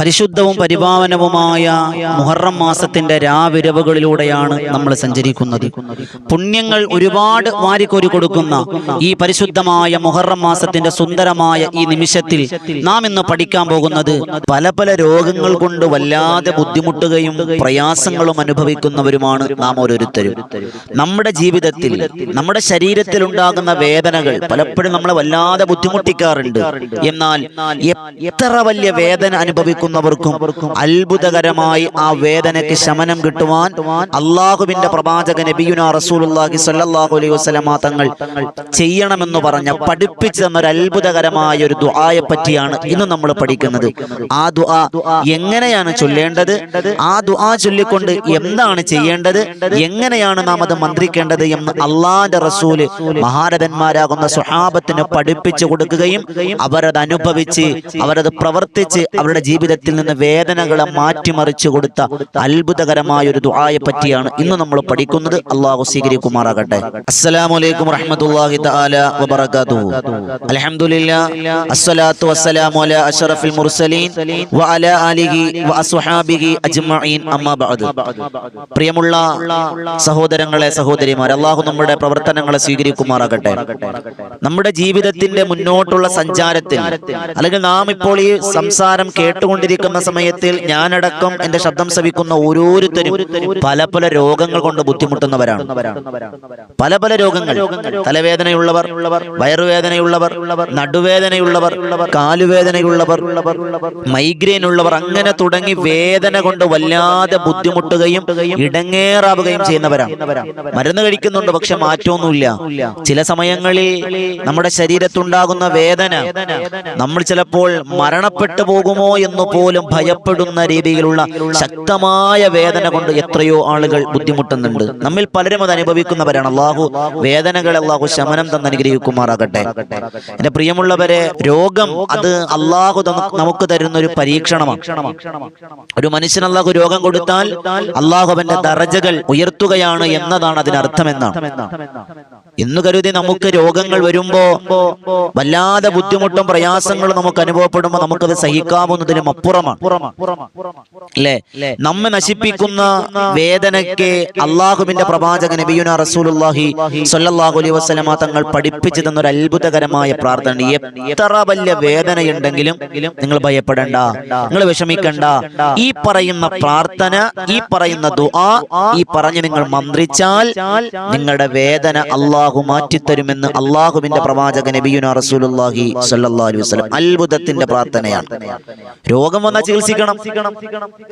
പരിശുദ്ധവും പരിപാവനവുമായ മുഹറം മാസത്തിന്റെ രാവിരവുകളിലൂടെയാണ് നമ്മൾ സഞ്ചരിക്കുന്നത്. പുണ്യങ്ങൾ ഒരുപാട് വാരിക്കോരി കൊടുക്കുന്ന ഈ പരിശുദ്ധമായ മുഹറം മാസത്തിന്റെ സുന്ദരമായ ഈ നിമിഷത്തിൽ നാം ഇന്ന് പഠിക്കാൻ പോകുന്നത് പല പല രോഗങ്ങൾ കൊണ്ട് വല്ലാതെ ബുദ്ധിമുട്ടുകയും പ്രയാസങ്ങളും അനുഭവിക്കുന്നവരുമാണ് നാം ഓരോരുത്തരും. നമ്മുടെ ജീവിതത്തിൽ നമ്മുടെ ശരീരത്തിൽ ഉണ്ടാകുന്ന വേദനകൾ പലപ്പോഴും നമ്മളെ വല്ലാതെ ബുദ്ധിമുട്ടിക്കാറുണ്ട്. എന്നാൽ എത്ര വലിയ വേദന അനുഭവിക്കുന്നവർക്കും അത്ഭുതകരമായി ആ വേദനയ്ക്ക് ശമനം കിട്ടുവാൻ അള്ളാഹുവിന്റെ പ്രവാചക നബിയുന സ്വല്ലല്ലാഹു അലൈഹി വസല്ലമ തങ്ങൾ ചെയ്യണമെന്ന് പറഞ്ഞ പഠിപ്പിച്ചു തന്ന ഒരു അത്ഭുതകരമായ ഒരു ദുആയെ പറ്റിയാണ് ഇന്ന് നമ്മൾ പഠിക്കുന്നത്. ആ ദുആ എങ്ങനെയാണ് ചൊല്ലേണ്ടത്? ആ ദുആ ചൊല്ലിക്കൊണ്ട് എന്താണ് ചെയ്യേണ്ടത്? എങ്ങനെയാണ് നാം അത് മന്ത്രിക്കേണ്ടത് എന്ന് അള്ളാന്റെ റസൂൽ മഹാരഥന്മാരാകുന്ന സ്വഹാപത്തിന് പഠിപ്പിച്ചു കൊടുക്കുകയും അവരത് അനുഭവിച്ച് അവരത് പ്രവർത്തിച്ച് അവരുടെ ജീവിതത്തിൽ നിന്ന് വേദനകളെ മാറ്റിമറിച്ചു കൊടുത്ത അത്ഭുതകരമായ ഒരു ദുആയെ പറ്റിയാണ് ഇന്ന് നമ്മൾ പഠിക്കുന്നത്. അള്ളാഹു സ്വീകരിക്കുമാറാകട്ടെ. അസ്സലാമു അലൈക്കും റഹ്മത്തുള്ളാഹി തആല വബറകാതുഹു. അൽഹംദുലില്ലാ. അസ്സലാത്തു വസ്സലാമു അലാ അഷ്റഫിൽ മുർസലീൻ വഅലാ ആലിഹി വഅസ്ഹാബിഹി അജ്മഈൻ. അമ്മാ ബഅദ്. പ്രിയമുള്ള സഹോദരങ്ങളെ സഹോദരിമാർ അള്ളാഹു നമ്മുടെ പ്രവർത്തനങ്ങളെ സ്വീകരിക്കുമാറാകട്ടെ. നമ്മുടെ ജീവിതത്തിന്റെ മുന്നോട്ടുള്ള സഞ്ചാരത്തിൽ അല്ലെങ്കിൽ നാം ഇപ്പോൾ ഈ സംസാരം കേട്ടുകൊണ്ടിരിക്കുന്ന സമയത്തിൽ ഞാനടക്കം എന്റെ ശബ്ദം ശ്രവിക്കുന്ന ഓരോരുത്തരും പല പല രോഗങ്ങൾ കൊണ്ട് ബുദ്ധിമുട്ടുന്നവരാണ്. പല പല രോഗങ്ങൾ. തലവേദനയുള്ളവർ വയറുവേദനയുള്ളവർ നടുവേദനയുള്ളവർ കാലുവേദനയുള്ളവർ മൈഗ്രെയിൻ ഉള്ളവർ അങ്ങനെ തുടങ്ങി വേദന കൊണ്ട് വല്ലാതെ ബുദ്ധിമുട്ടുകയും ഇടങ്ങേറാവുകയും ചെയ്യുന്നവരാണ്. മരുന്ന് കഴിക്കുന്നുണ്ട് പക്ഷെ മാറ്റമൊന്നുമില്ല. ചില സമയങ്ങളിൽ നമ്മുടെ ശരീരത്തുണ്ടാകുന്ന വേദന നമ്മൾ ചിലപ്പോൾ മരണപ്പെട്ടു പോകുമോ എന്ന് പോലും ഭയപ്പെടുന്ന രീതിയിലുള്ള ശക്തമായ വേദന കൊണ്ട് എത്രയോ ആളുകൾ ബുദ്ധിമുട്ടുന്നുണ്ട്. നമ്മിൽ പലരും അത് അനുഭവിക്കുന്നവരാണ്. അള്ളാഹു വേദനകളെ അള്ളാഹു ശമനം തന്ന് അനുഗ്രഹിക്കുമാറാകട്ടെ. എന്റെ പ്രിയമുള്ളവരെ രോഗം അത് അള്ളാഹു നമുക്ക് തരുന്ന ഒരു പരീക്ഷണമാണ്. ഒരു മനുഷ്യൻ അള്ളാഹു രോഗം കൊടുത്താൽ അള്ളാഹു അവന്റെ ദറജകൾ ഉയർത്തുകയാണ് എന്നതാണ് അതിനർത്ഥം എന്നാണ് എന്ന് കരുതി നമുക്ക് രോഗങ്ങൾ വരുമ്പോ വല്ലാതെ ബുദ്ധിമുട്ടും പ്രയാസങ്ങളും നമുക്ക് അനുഭവപ്പെടുമ്പോ നമുക്കത് സഹിക്കാവുന്നതിനും അപ്പുറമാണ് അല്ലേ നമ്മെ നശിപ്പിക്കുന്ന വേദനയ്ക്ക് അള്ളാഹുവിന്റെ പ്രവാചക നബിയുന റസൂലുള്ളാഹി സ്വല്ലല്ലാഹു അലൈഹി വസല്ലമ തങ്ങൾ പഠിപ്പിച്ചു തന്ന ഒരു അത്ഭുതകരമായ പ്രാർത്ഥന. എത്ര വലിയ വേദനയുണ്ടെങ്കിലും നിങ്ങൾ ഭയപ്പെടേണ്ട. നിങ്ങൾ വിഷമിക്കണ്ട. ഈ പറയുന്ന പ്രാർത്ഥന ഈ പറയുന്ന ദുആ ഈ പറഞ്ഞു നിങ്ങൾ മന്ത്രിച്ചാൽ നിങ്ങളുടെ വേദന അള്ളാഹു മാറ്റിത്തരുമെന്ന് അള്ളാഹുവിന്റെ പ്രവാചക നബിയുന റസൂലുള്ളാഹി സ്വല്ലല്ലാഹു അലൈഹി വസല്ലം അത്ഭുതത്തിന്റെ പ്രാർത്ഥനയാണ്. രോഗം വന്നാൽ ചികിത്സിക്കണം.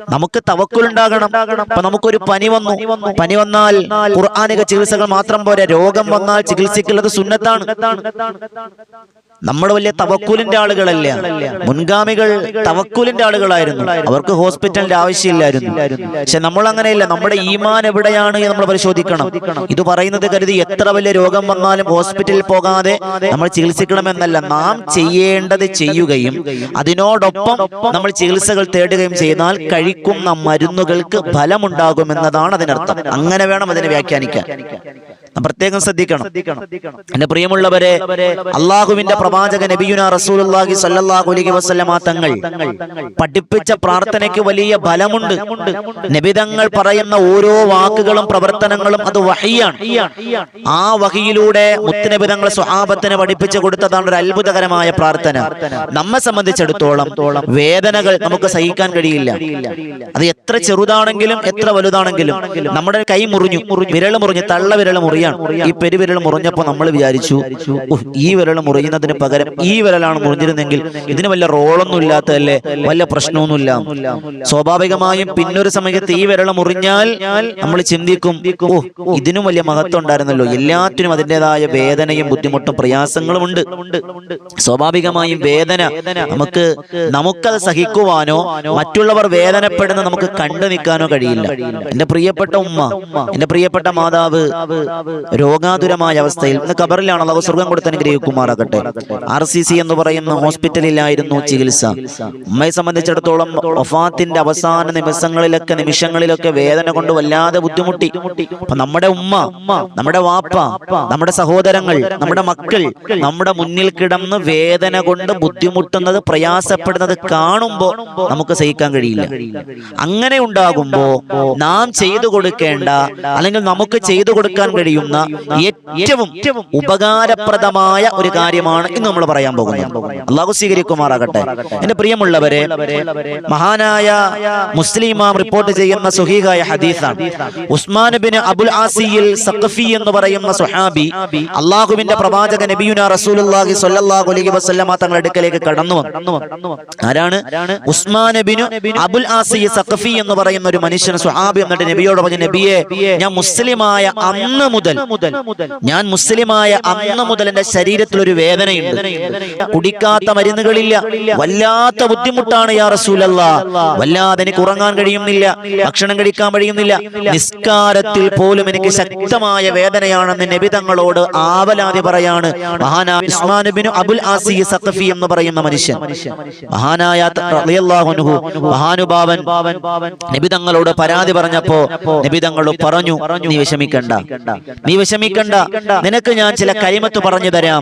നമുക്ക് തവക്കുലുണ്ടാകണം അപ്പൊ നമുക്കൊരു പനി വന്നു. പനി വന്നാൽ ഖുർആാനിക ചികിത്സകൾ മാത്രം പോരാ. രോഗം വന്നാൽ ചികിത്സിക്കുന്നത് സുന്നത്താണ്. നമ്മൾ വലിയ തവക്കൂലിന്റെ ആളുകളല്ല? മുൻഗാമികൾ തവക്കൂലിന്റെ ആളുകളായിരുന്നു. അവർക്ക് ഹോസ്പിറ്റലിന്റെ ആവശ്യമില്ലായിരുന്നു. പക്ഷെ നമ്മൾ അങ്ങനെയല്ല നമ്മുടെ ഈമാൻ എവിടെയാണ് നമ്മൾ പരിശോധിക്കണം. ഇത് പറയുന്നത് കരുതി എത്ര വലിയ രോഗം വന്നാലും ഹോസ്പിറ്റലിൽ പോകാതെ നമ്മൾ ചികിത്സിക്കണമെന്നല്ല. നാം ചെയ്യേണ്ടത് ചെയ്യുകയും അതിനോടൊപ്പം നമ്മൾ ചികിത്സകൾ തേടുകയും ചെയ്താൽ കഴിക്കുന്ന മരുന്നുകൾക്ക് ഫലമുണ്ടാകുമെന്നതാണ് അതിനർത്ഥം. അങ്ങനെ വേണം അതിനെ വ്യാഖ്യാനിക്കാൻ. പ്രത്യേകം ശ്രദ്ധിക്കണം. എന്റെ പ്രിയമുള്ളവരെ അള്ളാഹുവിന്റെ പ്രവാചക നബിയുന റസൂലി സ്വല്ലല്ലാഹു അലൈഹി വസല്ലമ തങ്ങൾ പഠിപ്പിച്ച പ്രാർത്ഥനയ്ക്ക് വലിയ ബലമുണ്ട്. നബിതങ്ങൾ പറയുന്ന ഓരോ വാക്കുകളും പ്രവർത്തനങ്ങളും അത് വഹിയാണ്. ആ വഹിയിലൂടെ മുത്തുനബിതങ്ങൾ സ്വഹാബത്തിന് പഠിപ്പിച്ചു കൊടുത്തതാണ് ഒരു അത്ഭുതകരമായ പ്രാർത്ഥന. നമ്മെ സംബന്ധിച്ചിടത്തോളം വേദനകൾ നമുക്ക് സഹിക്കാൻ കഴിയില്ല. അത് എത്ര ചെറുതാണെങ്കിലും എത്ര വലുതാണെങ്കിലും നമ്മുടെ കൈ മുറിഞ്ഞു വിരൽ മുറിഞ്ഞു തള്ള വിരൽ മുറിയാണ് ഈ പെരുവിരൽ മുറിഞ്ഞപ്പോ നമ്മൾ വിചാരിച്ചു ഈ വിരൽ മുറിയുന്നതിന് പകരം ഈ വിരലാണ് മുറിഞ്ഞിരുന്നെങ്കിൽ ഇതിന് വല്ല റോളൊന്നും ഇല്ലാത്തതല്ലേ? വല്ല പ്രശ്നമൊന്നുമില്ല. സ്വാഭാവികമായും പിന്നൊരു സമയത്ത് ഈ വിരൽ മുറിഞ്ഞാൽ നമ്മൾ ചിന്തിക്കും ഓ ഇതിനും വലിയ മഹത്വം ഉണ്ടായിരുന്നല്ലോ. എല്ലാത്തിനും അതിന്റെതായ വേദനയും ബുദ്ധിമുട്ടും പ്രയാസങ്ങളും ഉണ്ട്. സ്വാഭാവികമായും വേദന നമുക്ക് നമുക്കത് സഹിക്കുവാനോ മറ്റുള്ളവർ വേദനപ്പെടുന്ന നമുക്ക് കണ്ടു നിൽക്കാനോ കഴിയില്ല. എന്റെ പ്രിയപ്പെട്ട ഉമ്മ എന്റെ പ്രിയപ്പെട്ട മാതാവ് രോഗാതുരമായ അവസ്ഥയിൽ ഇന്ന് കബറിലാണ് അള്ളാഹു സ്വർഗം കൊടുത്ത് അനുഗ്രഹിക്കുമാറാകട്ടെ. ആർ സി സി എന്ന് പറയുന്ന ഹോസ്പിറ്റലിലായിരുന്നു ചികിത്സ. അമ്മയെ സംബന്ധിച്ചിടത്തോളം ഒഫാത്തിന്റെ അവസാന നിമിഷങ്ങളിലൊക്കെ നിമിഷങ്ങളിലൊക്കെ വേദന കൊണ്ട് വല്ലാതെ ബുദ്ധിമുട്ടി. നമ്മുടെ ഉമ്മ നമ്മുടെ വാപ്പ നമ്മുടെ സഹോദരങ്ങൾ നമ്മുടെ മക്കൾ നമ്മുടെ മുന്നിൽ കിടന്ന് വേദന കൊണ്ട് ബുദ്ധിമുട്ടുന്നത് പ്രയാസപ്പെടുന്നത് കാണുമ്പോ നമുക്ക് സഹിക്കാൻ കഴിയില്ല. അങ്ങനെ ഉണ്ടാകുമ്പോ നാം ചെയ്തു കൊടുക്കേണ്ട അല്ലെങ്കിൽ നമുക്ക് ചെയ്തു കൊടുക്കാൻ കഴിയുന്ന ഏറ്റവും ഉപകാരപ്രദമായ ഒരു കാര്യമാണ് ഇന്ന് നമ്മൾ പറയാൻ പോകുന്നത്. അള്ളാഹു സ്വീകരിക്കുമാറാകട്ടെ. എന്റെ പ്രിയമുള്ളവരെ മഹാനായ മുസ്ലിമാം റിപ്പോർട്ട് ചെയ്യുന്ന സുഹീഹായ ഹദീസാണ്. ഉസ്മാൻ ബിൻ അബുൽ ആസിയിൽ സഖഫി എന്ന് പറയുന്ന സുഹാബി അള്ളാഹുവിന്റെ പ്രവാചക നബിയുന റസൂലുള്ളാഹി സ്വല്ലല്ലാഹു അലൈഹി വസല്ലമ തങ്ങളുടെ അടുക്കലേക്ക് കടന്നു വന്നു. ആരാണ്? ഉസ്മാൻ ബിൻ അബുൽ ആസി സഖഫി എന്ന് പറയുന്ന ഒരു മനുഷ്യൻ സുഹാബി എന്നിട്ട് നബിയോട് പറഞ്ഞു നബിയെ ഞാൻ മുസ്ലിമായ അന്ന് മുതൽ ഞാൻ മുസ്ലിമായ അന്ന് മുതൽ എന്റെ ശരീരത്തിൽ ഒരു വേദനയുണ്ട്. കുടിക്കാത്ത മരുന്നുകളില്ല. വല്ലാത്ത ബുദ്ധിമുട്ടാണ് യാ റസൂലല്ല. വല്ലാതെ എനിക്ക് ഉറങ്ങാൻ കഴിയുന്നില്ല. ഭക്ഷണം കഴിക്കാൻ കഴിയുന്നില്ല. നിസ്കാരത്തിൽ പോലും എനിക്ക് ശക്തമായ വേദനയാണെന്ന് നബി തങ്ങളോട് ആവലാതി പറയാണ്. മഹാനായ അബുൽ ആസി സഖഫി എന്ന് പറയുന്ന മനുഷ്യൻ. മഹാനായ മഹാനുഭാവൻ നബി തങ്ങളോട് പരാതി പറഞ്ഞപ്പോ നബി തങ്ങൾ പറഞ്ഞു നീ വിഷമിക്കണ്ട. നീ വിഷമിക്കണ്ട. നിനക്ക് ഞാൻ ചില കരിമത്ത് പറഞ്ഞു തരാം.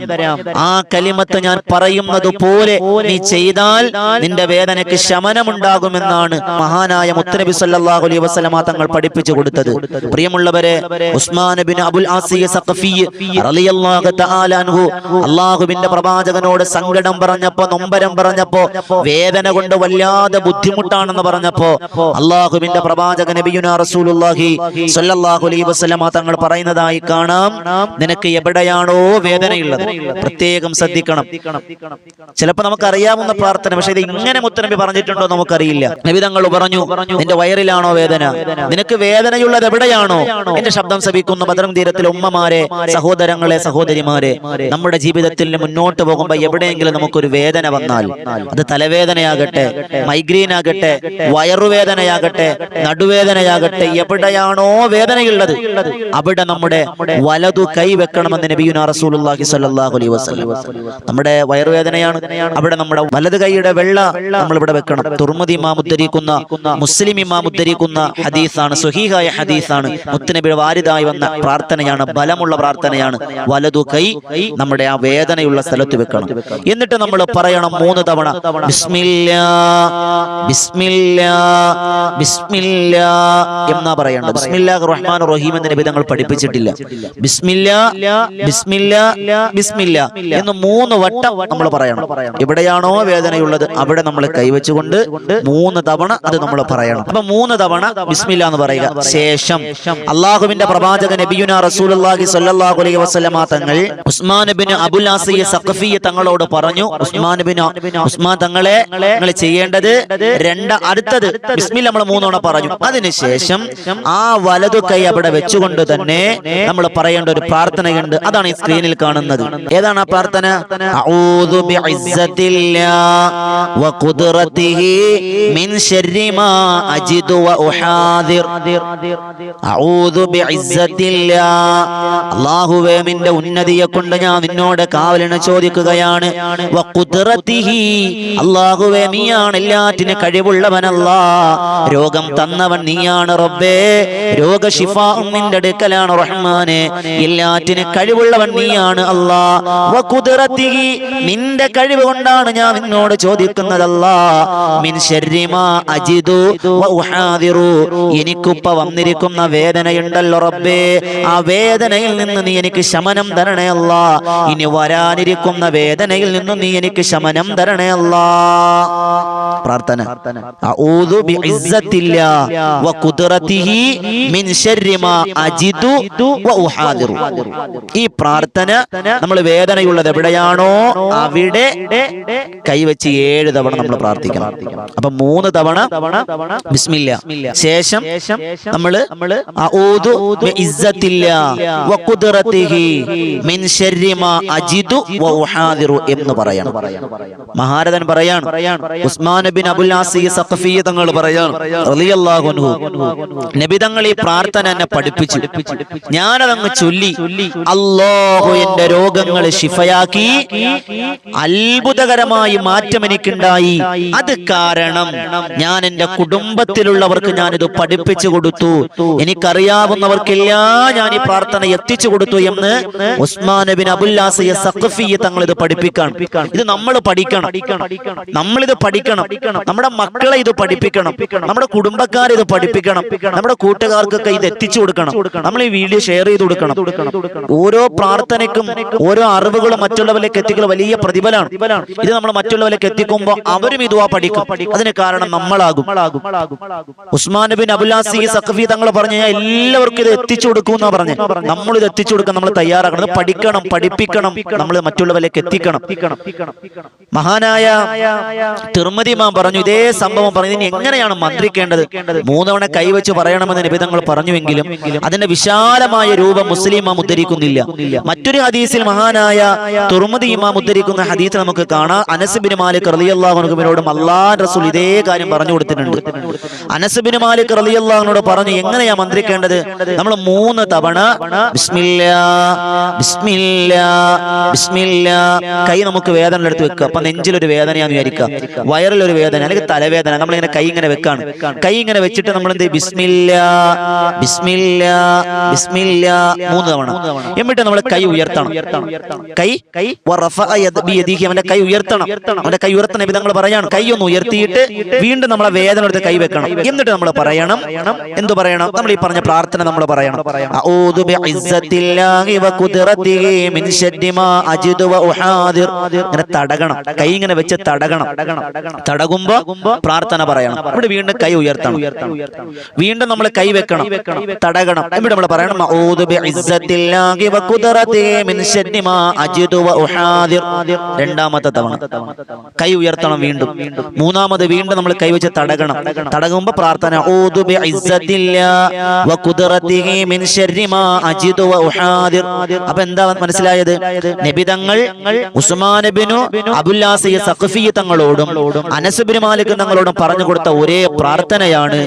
ആ കലിമത്ത് ഞാൻ പറയുന്നത് പോലെ നീ ചെയ്താൽ നിന്റെ വേദനയ്ക്ക് ശമനമുണ്ടാകുമെന്നാണ് മഹാനായ മുത്തനബി സല്ലല്ലാഹു അലൈഹി വസല്ലമ തങ്ങൾ പഠിപ്പിച്ചു കൊടുത്തത്. പ്രിയമുള്ളവരെ ഉസ്മാൻ അബുൽ അള്ളാഹുവിന്റെ പ്രവാചകനോട് സങ്കടം പറഞ്ഞപ്പോ നൊമ്പരം പറഞ്ഞപ്പോ വേദന കൊണ്ട് വല്ലാതെ ബുദ്ധിമുട്ടാണെന്ന് പറഞ്ഞപ്പോ അള്ളാഹുവിന്റെ പ്രവാചക സല്ലല്ലാഹു അലൈഹി വസല്ലമ തങ്ങൾ പറയുന്നതായി കാണാം. നിനക്ക് എവിടെയാണോ വേദനയുള്ളത്. പ്രത്യേകം ശ്രദ്ധിക്കണം. ചിലപ്പോ നമുക്ക് അറിയാവുന്ന പ്രാർത്ഥന പക്ഷെ ഇത് ഇങ്ങനെ മുത്തനബി പറഞ്ഞിട്ടുണ്ടോ നമുക്കറിയില്ല. നബി തങ്ങൾ പറഞ്ഞു നിന്റെ വയറിലാണോ വേദന? നിനക്ക് വേദനയുള്ളത് എവിടെയാണോ? എന്റെ ശബ്ദം ശ്രമിക്കുന്നു ഭദ്രം തീരത്തിലെ ഉമ്മമാരെ സഹോദരങ്ങളെ സഹോദരിമാരെ. നമ്മുടെ ജീവിതത്തിൽ മുന്നോട്ട് പോകുമ്പോ എവിടെയെങ്കിലും നമുക്കൊരു വേദന വന്നാൽ അത് തലവേദനയാകട്ടെ മൈഗ്രെയിൻ ആകട്ടെ വയറുവേദനയാകട്ടെ നടുവേദനയാകട്ടെ എവിടെയാണോ വേദനയുള്ളത് അവിടെ നമ്മുടെ വലതു കൈ വെക്കണമെന്ന് നബിയുന റസൂലുള്ളാഹി സ്വല്ലല്ലാഹു അലൈഹി വസല്ലം. നമ്മുടെ വയറുവേദനയാണ് അവിടെ നമ്മുടെ വലത് കൈയുടെ വെള്ള നമ്മൾ ഇവിടെ വെക്കണം. തുർമുദി ഇമാം ഉദ്ധരിക്കുന്ന മുസ്ലിം ഇമാം ഉദ്ധരിക്കുന്ന ഹദീസാണ് സുഹീഹായ ഹദീസാണ്. മുത്തനബിയുടെ വാരിതായി വന്ന പ്രാർത്ഥനയാണ് ബലമുള്ള പ്രാർത്ഥനയാണ്. വലതു കൈ നമ്മുടെ ആ വേദനയുള്ള സ്ഥലത്ത് വെക്കണം. എന്നിട്ട് നമ്മൾ പറയണം മൂന്ന് തവണ ബിസ്മില്ലാ ബിസ്മില്ലാ ബിസ്മില്ലാ എന്നാ പറയേണ്ടത്. ബിസ്മില്ലാഹ് റഹ്മാൻ റഹീം എന്ന് നബി തങ്ങൾ പഠിപ്പിച്ചിട്ടില്ല. ബിസ്മില്ലാ ബിസ്മില്ലാ ബിസ്മില്ലാ എന്ന് മൂന്ന് വട്ടം നമ്മൾ പറയണം. എവിടെയാണോ വേദനയുള്ളത് അവിടെ നമ്മൾ കൈവച്ചുകൊണ്ട് മൂന്ന് തവണ അത് നമ്മൾ പറയണം. അപ്പൊ മൂന്ന് തവണ ബിസ്മില്ല എന്ന് പറയുക. ശേഷം അള്ളാഹുവിന്റെ പ്രവാചക നബിയുന റസൂലുള്ളാഹി സ്വല്ലല്ലാഹു അലൈഹി വസല്ലമ തങ്ങൾ ഉസ്മാൻ ബിൻ അബുൽ ആസിയ തങ്ങളോട് പറഞ്ഞു ഉസ്മാൻ ബിൻ ഉസ്മാൻ തങ്ങളെ നിങ്ങൾ ചെയ്യേണ്ടത് രണ്ട് അടുത്തത് ബിസ്മില്ല നമ്മൾ മൂന്നോണം പറഞ്ഞു. അതിനുശേഷം ആ വലതു കൈ അവിടെ വെച്ചുകൊണ്ട് തന്നെ നമ്മൾ പറയേണ്ട ഒരു പ്രാർത്ഥനയുണ്ട്. അതാണ് ഈ സ്ക്രീനിൽ കാണുന്നത്. ഏതാണ് ആ പ്രാർത്ഥന? നിന്റെ ഉന്നതിയെ കൊണ്ട് ഞാൻ നിന്നോട് കാവലിന് ചോദിക്കുകയാണ്. അല്ലാഹുവേ നീയാണ് എല്ലാറ്റിനും കഴിവുള്ളവനല്ല. രോഗം തന്നവൻ നീയാണ് റബ്ബേ. രോഗശിഫാവും നിന്റെ അടുക്കലാണ് റഹ്മാനെ എല്ലാറ്റിനും കഴിവുള്ളവൻ നീയാണ് അല്ലാ. വഖുദ്റതിഹി നിന്റെ കഴിവ് കൊണ്ടാണ് ഞാൻ നിന്നോട് ചോദിക്കുന്നത് അല്ലാ മിൻ ശർരി മാ അജിദു വഉഹാദിറു എനിക്കിപ്പ വന്നിരിക്കുന്ന വേദനയുണ്ടല്ലോ റബ്ബേ. ആ വേദനയിൽ നിന്ന് നീ എനിക്ക് ശമനം തരണേ അല്ലാ. ഇനി വരാനിരിക്കുന്ന വേദനയിൽ നിന്ന് നീ എനിക്ക് ശമനം തരണേ അല്ലാ. പ്രാർത്ഥന. അഊദു ബിഇസ്സത്തില്ലാ വഖുദ്റതിഹി മിൻ ശർരി മാ അജിദു വഉഹാദിറു ഈ പ്രാർത്ഥന നമ്മൾ വേദനയുള്ളത് എവിടെയാണോ അവിടെ കൈവച്ച് ഏഴ് തവണ നമ്മൾ പ്രാർത്ഥിക്കണം. അപ്പൊ മൂന്ന് തവണ ബിസ്മില്ല. ശേഷം വഉഹാദിറു എന്ന് പറയണം. മഹാരഥൻ പറയാണ് ഉസ്മാൻ ബിൻ അബുൽ സഖഫി തങ്ങൾ പറയാണ് നബി തങ്ങൾ ഈ പ്രാർത്ഥന എന്നെ പഠിപ്പിച്ചു. ഞാനതങ്ങ് ചൊല്ലി. അല്ലാഹു എന്റെ രോഗങ്ങളെ ശിഫയാക്കി. അത്ഭുതകരമായി മാറ്റം എനിക്കുണ്ടായി അത് കാരണം ഞാൻ എന്റെ കുടുംബത്തിലുള്ളവർക്ക് ഞാനിത് പഠിപ്പിച്ചു കൊടുത്തു. എനിക്കറിയാവുന്നവർക്കെല്ലാം ഞാൻ ഈ പ്രാർത്ഥന എത്തിച്ചു കൊടുത്തു എന്ന് ഉസ്മാൻ ബിൻ അബുല്ലാസിയ സഖഫി തങ്ങൾ ഇത് പഠിപ്പിക്കണം. ഇത് നമ്മൾ പഠിക്കണം. നമ്മളിത് പഠിക്കണം. നമ്മുടെ മക്കളെ ഇത് പഠിപ്പിക്കണം. നമ്മുടെ കുടുംബക്കാരെ ഇത് പഠിപ്പിക്കണം. നമ്മുടെ കൂട്ടുകാർക്കൊക്കെ ഇത് എത്തിച്ചു കൊടുക്കണം. നമ്മൾ ഈ വീഡിയോ ഷെയർ ചെയ്ത് കൊടുക്കണം. ഓരോ പ്രാർത്ഥനയ്ക്കും ഓരോ അറിവുകളും മറ്റുള്ളവരിലേക്ക് എത്തിക്കുന്ന വലിയ പ്രതിഫലമാണ്. ഇത് നമ്മൾ മറ്റുള്ളവരിലേക്ക് എത്തിക്കുമ്പോൾ അവരും ഇതുവാ പഠിക്കും. അതിന് കാരണം നമ്മളാകും. ഉസ്മാൻ ബിൻ അബുലാസി സഖഫി തങ്ങൾ പറഞ്ഞു എല്ലാവർക്കും ഇത് എത്തിച്ചു കൊടുക്കും എന്നാ പറഞ്ഞു. നമ്മൾ ഇത് എത്തിച്ചു കൊടുക്കാൻ നമ്മൾ തയ്യാറാക്കണം. പഠിക്കണം പഠിപ്പിക്കണം. നമ്മൾ മറ്റുള്ളവരിലേക്ക് എത്തിക്കണം. മഹാനായ തിർമതിമാൻ പറഞ്ഞു ഇതേ സംഭവം പറഞ്ഞു ഇനി എങ്ങനെയാണ് മന്ത്രിക്കേണ്ടത്? മൂന്നവണ കൈവച്ച് പറയണമെന്ന് നിബിധങ്ങൾ പറഞ്ഞുവെങ്കിലും അതിന്റെ വിശാലമായ രൂപം മുസ്ലിം ഇമാം ഉദ്ധരിക്കുന്നില്ല മറ്റൊരു ഹദീസിൽ മഹാനായ തുറമതി ഇമാം ഉദ്ധരിക്കുന്ന ഹദീസ് നമുക്ക് കാണാം. അനസ്ബിൻ മാലിക് റളിയല്ലാഹുവിനോടും അള്ളാൻ റസൂൽ ഇതേ കാര്യം പറഞ്ഞു കൊടുത്തിട്ടുണ്ട്. അനസ്ബിൻ മാലിക് റലിയല്ലാഹുനോട് പറഞ്ഞു എങ്ങനെയാ മന്ത്രിക്കേണ്ടത്? നമ്മൾ മൂന്ന് തവണ കൈ നമുക്ക് വേദന എടുത്ത് വെക്കുക. അപ്പൊ നെഞ്ചിലൊരു വേദനയാന്ന് വിചാരിക്കുക. വയറിലൊരു വേദന അല്ലെങ്കിൽ തലവേദന നമ്മൾ ഇങ്ങനെ കൈ ഇങ്ങനെ വെക്കാണ്. കൈ ഇങ്ങനെ വെച്ചിട്ട് നമ്മൾ എന്ത് ബിസ്മില്ല ബിസ്മില്ല ബിസ്മില്ലാ ബിസ്മില്ലാ മൂന്ന് തവണ. എന്നിട്ട് നമ്മൾ കൈ ഉയർത്തണം. കൈ കൈ അവന്റെ കൈ ഉയർത്തണം. അവന്റെ കൈ ഉയർത്തണ വിധങ്ങൾ പറയാണ് കൈ ഒന്ന് ഉയർത്തിയിട്ട് വീണ്ടും നമ്മളെ വേദന എടുത്ത് കൈ വെക്കണം. എന്നിട്ട് നമ്മൾ പറയണം. എന്തു പറയണം? നമ്മൾ ഈ പറഞ്ഞ പ്രാർത്ഥന നമ്മൾ പറയണം. ഇങ്ങനെ തടകണം. കൈ ഇങ്ങനെ വെച്ച് തടകണം. തടകുമ്പോ പ്രാർത്ഥന പറയണം. ഇവിടെ വീണ്ടും കൈ ഉയർത്തണം. വീണ്ടും നമ്മൾ കൈ വെക്കണം. തടകണം. എന്നിട്ട് നമ്മൾ പറയണം അഊദു ബിഇസ്സത്തില്ലാഹി വകുദറതി മിൻ ശർരി മാ അജിദു വഉഹാദിർ രണ്ടാമത്തെ തവണ. കൈ ഉയർത്തണം വീണ്ടും. മൂന്നാമത് വീണ്ടും നമ്മൾ കൈ വെച്ച് തടകണം. തടകുമ്പോ പ്രാർത്ഥന അഊദു ബിഇസ്സത്തില്ലാഹി വഖുദ്റതിഹി മിൻ ശർരി മാ അജിദു വഉഹാദിർ അപ്പോൾ എന്താ മനസ്സിലായത്? നബി തങ്ങൾ ഉസ്മാൻ ഇബ്നു അബുല്ലാസി സഖഫി തങ്ങളോടും അനസുബിന് മാലിക് തങ്ങളോടും പറഞ്ഞു കൊടുത്ത ഒരേ പ്രാർത്ഥനയാണ്.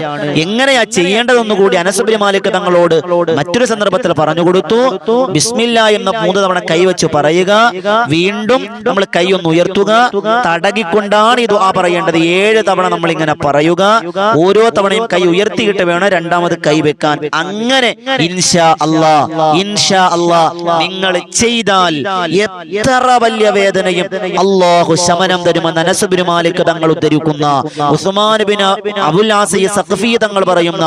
എങ്ങനെയാ ചെയ്യേണ്ടതെന്ന് കൂടി അനസുബിന് മാലിക് തങ്ങളോട് മറ്റൊരു സന്ദർഭത്തിൽ പറഞ്ഞു കൊടുത്തു ബിസ്മില്ല എന്ന് മൂന്ന് തവണ കൈവച്ച് പറയുക. വീണ്ടും നമ്മൾ കൈ ഒന്ന് ഉയർത്തുക. തടകിക്കൊണ്ടാണ് ഇത് ആ പറയേണ്ടത്. ഏഴ് തവണ നമ്മൾ ഇങ്ങനെ പറയുക. ഓരോ തവണയും കൈ ഉയർത്തിയിട്ട് വേണം രണ്ടാമത് കൈ വെക്കാൻ. അങ്ങനെ ഇൻഷാ ഇൻഷാ നിങ്ങൾ ചെയ്താൽ എത്ര വലിയ വേദനയും അള്ളാഹു ശമനം തരുമെന്ന് അനസുബിന് മാലിക് തങ്ങൾ ഉദ്ധരിക്കുന്ന ഉസ്മാൻ ബിൻ അബുൽ ആസിയ സഖഫി തങ്ങൾ പറയുന്ന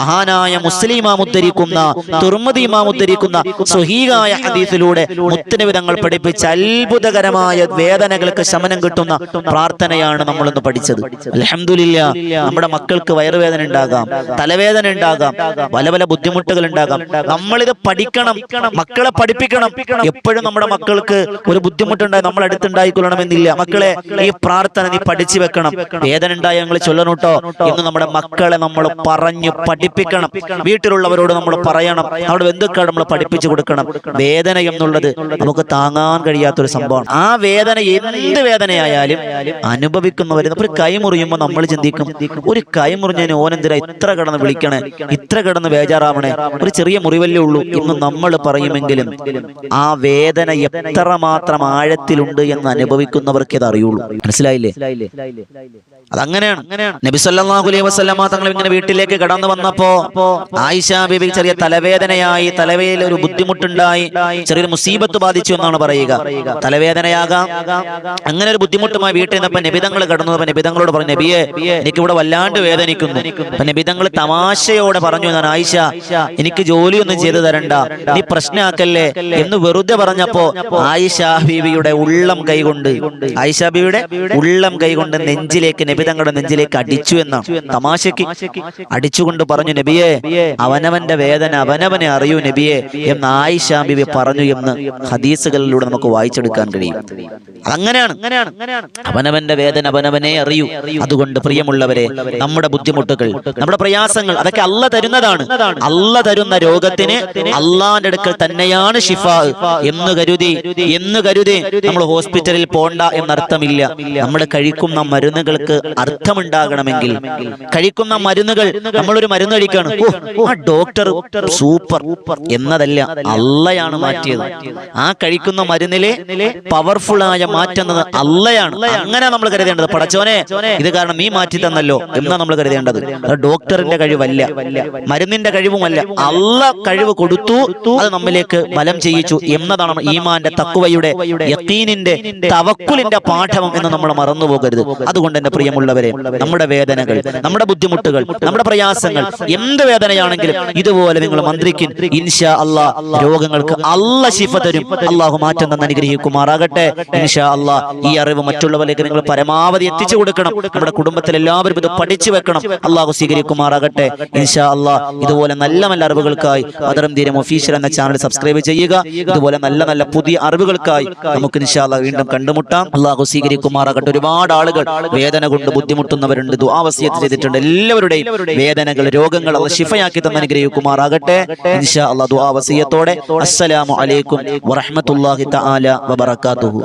മഹാനായ മുസ്ലിമാം ഉദ്ധരിക്കുന്ന തുർമദി ഇമാം ഉദ്ധരിക്കുന്ന സ്വഹീകായ ഹദീസിലൂടെ മുത്തനബി തങ്ങൾ പഠിപ്പിച്ച അത്ഭുതകരമായ വേദനകൾക്ക് ശമനം കിട്ടുന്ന പ്രാർത്ഥനയാണ് നമ്മൾ ഇന്ന് പഠിച്ചത്. അലഹമില്ല നമ്മുടെ മക്കൾക്ക് വയറുവേദന ഉണ്ടാകാം തലവേദന ഉണ്ടാകാം പല പല ബുദ്ധിമുട്ടുകൾ ഉണ്ടാകാം. നമ്മളിത് പഠിക്കണം മക്കളെ പഠിപ്പിക്കണം. എപ്പോഴും നമ്മുടെ മക്കൾക്ക് ഒരു ബുദ്ധിമുട്ടുണ്ടായി നമ്മൾ അടുത്തുണ്ടായിക്കൊള്ളണമെന്നില്ല. മക്കളെ ഈ പ്രാർത്ഥന നീ പഠിച്ചു വെക്കണം. വേദന ഉണ്ടായ ഞങ്ങൾ ചൊല്ലണം കേട്ടോ എന്ന് നമ്മുടെ മക്കളെ നമ്മൾ പറഞ്ഞു പഠിപ്പിക്കണം. വീട്ടിലുള്ളവരോട് നമ്മൾ പറയണം. നമ്മുടെ ബന്ധുക്കൾ നമ്മൾ പഠിപ്പിച്ചു കൊടുക്കണം. വേദന എന്നുള്ളത് നമുക്ക് താങ്ങാൻ കഴിയാത്തൊരു സംഭവമാണ്. ആ വേദന എന്ത് വേദനയായാലും അനുഭവിക്കുന്നവർ ഒരു കൈമുറിയുമ്പോൾ നമ്മൾ ചിന്തിക്കും ഒരു കൈമുറിഞ്ഞതിന് ഓനെന്തിനാ ഇത്ര കിടന്ന് വിളിക്കണേ? ഇത്ര കിടന്ന് ബേജാറാവണേ? ഒരു ചെറിയ മുറിവല്ലേ ഉള്ളൂ. എന്ന് നമ്മൾ പറയുമെങ്കിലും ആ വേദന എത്രമാത്രം ആഴത്തിലുണ്ട് എന്ന് അനുഭവിക്കുന്നവർക്ക് ഇത് അറിയുള്ളൂ. മനസ്സിലായില്ലേ? അതങ്ങനെയാണ്. നബി സല്ലല്ലാഹു അലൈഹി വസല്ലമ തങ്ങൾ ഇങ്ങനെ വീട്ടിലേക്ക് കടന്നു വന്നപ്പോ ആയിഷ ബീബി ചെറിയ തലവേദനയായി തലവേദന ഒരു ബുദ്ധിമുട്ടുണ്ടായി ചെറിയൊരു മുസീബത്ത് ബാധിച്ചു എന്നാണ് പറയുക. തലവേദനയാകാം. അങ്ങനെ ഒരു ബുദ്ധിമുട്ടുമായി വീട്ടിൽ നിന്നപ്പോ നബിതങ്ങൾ കടന്നു നബിതങ്ങളോട് പറഞ്ഞു നബിയെ എനിക്ക് ഇവിടെ വല്ലാണ്ട് വേദനിക്കുന്നു. നബിതങ്ങൾ തമാശയോടെ പറഞ്ഞു എന്നാണ് ആയിഷ എനിക്ക് ജോലിയൊന്നും ചെയ്തു തരണ്ട നീ പ്രശ്നമാക്കല്ലേ എന്ന് വെറുതെ പറഞ്ഞപ്പോ ആയിഷ ബീവിയുടെ ഉള്ളം കൈകൊണ്ട് ആയിഷ ബീവിയുടെ ഉള്ളം കൈകൊണ്ട് നെഞ്ചിലേക്ക് നബി തങ്ങളുടെ നെഞ്ചിലേക്ക് അടിച്ചു എന്ന് തമാശക്ക് അടിച്ചുകൊണ്ട് പറഞ്ഞു നബിയെ അവനവന്റെ വേദന അവനവനെ അറിയൂ നബിയെ എന്ന് ആയിഷ ബിബി പറഞ്ഞു എന്ന് ഹദീസുകളിലൂടെ നമുക്ക് വായിച്ചെടുക്കാൻ കഴിയും. അങ്ങനെയാണ് അവനവന്റെ വേദന അവനവനെ അറിയൂ. അതുകൊണ്ട് പ്രിയമുള്ളവരെ നമ്മുടെ ബുദ്ധിമുട്ടുകൾ നമ്മുടെ പ്രയാസങ്ങൾ അതൊക്കെ അല്ല തരുന്നതാണ്. അല്ല തരുന്ന രോഗത്തിന് അള്ളാന്റെ അടുക്കൽ തന്നെയാണ് ഷിഫ എന്ന് കരുതി എന്ന് കരുതി നമ്മൾ ഹോസ്പിറ്റലിൽ പോണ്ട എന്നർത്ഥമില്ല. നമ്മൾ കഴിക്കുന്ന മരുന്നുകൾക്ക് അർത്ഥമുണ്ടാകണമെങ്കിൽ കഴിക്കുന്ന മരുന്നുകൾ നമ്മളൊരു മരുന്ന് കഴിക്കാണ്. ആ ഡോക്ടർ സൂപ്പർ എന്നതല്ല അള്ളയാണ് മാറ്റിയത്. ആ കഴിക്കുന്ന മരുന്നിലെ പവർഫുൾ ആയ മാറ്റുന്നത് അള്ളയാണ്. അങ്ങനെ നമ്മൾ കരുതേണ്ടത്. പടച്ചോനെ ഇത് കാരണം ഈ മാറ്റി തന്നല്ലോ എന്നാ നമ്മൾ കരുതേണ്ടത്. അത് ഡോക്ടറിന്റെ കഴിവല്ല. മരുന്നിന്റെ കഴിവുമല്ല. അള്ള കഴിവ് കൊടുത്തു അത് നമ്മിലേക്ക് ബലം ചെയ്യിച്ചു എന്നതാണ് ഈമാന്റെ തക്കുവയുടെ യക്കീനിന്റെ തവക്കുലിന്റെ പാഠം എന്ന് നമ്മൾ മറന്നു പോകരുത് അതുകൊണ്ട് എന്റെ പ്രിയമുള്ളവരെ നമ്മുടെ വേദനകൾ നമ്മുടെ ബുദ്ധിമുട്ടുകൾ നമ്മുടെ പ്രയാസങ്ങൾ എന്ത് വേദനയാണെങ്കിലും ഇതുപോലെ നിങ്ങൾ മന്ത്രിക്ക് ഇൻഷാ അള്ളാ രോഗങ്ങൾക്ക് അല്ല ശിഫ തരും അള്ളാഹു മാറ്റം തന്നെ അനുഗ്രഹിക്കുമാറാകട്ടെ. ഇൻഷാ അള്ളാ ഈ അറിവ് മറ്റുള്ളവരിലേക്ക് നിങ്ങൾ പരമാവധി എത്തിച്ചു കൊടുക്കണം. നമ്മുടെ കുടുംബത്തിൽ എല്ലാവരും ഇത് പഠിച്ചു വെക്കണം. അള്ളാഹു സ്വീകരിക്കുമാറാകട്ടെ. ഇൻഷാ അള്ളാ ഇതുപോലെ നല്ല നല്ല അറിവുകൾക്കായി അതരം തീരം ഒഫീഷ്യൽ എന്ന ചാനൽ സബ്സ്ക്രൈബ് ചെയ്യുക. ഇതുപോലെ നല്ല നല്ല പുതിയ അറിവുകൾക്കായി നമുക്ക് ഇൻഷാ അള്ളാ വീണ്ടും കണ്ടുമുട്ടാം. അള്ളാഹു സ്വീകരിക്കുമാറാകട്ടെ. ഒരുപാട് ആളുകൾ വേദന കൊണ്ട് ബുദ്ധിമുട്ടുന്നവരുണ്ട് ദുആവസിയത്ത് ചെയ്തിട്ടുണ്ട്. എല്ലാവരുടെയും വേദനകൾ രോഗങ്ങൾ അത് ശിഫയാക്കി തന്ന അനുഗ്രഹിക്കുമാറാകട്ടെ. ഇൻഷാ ദുആവസിയത്തോടെ അസ്സലാമു അലൈക്കും വറഹ്മത്തുള്ളാഹി തആല വബറകാതുഹു.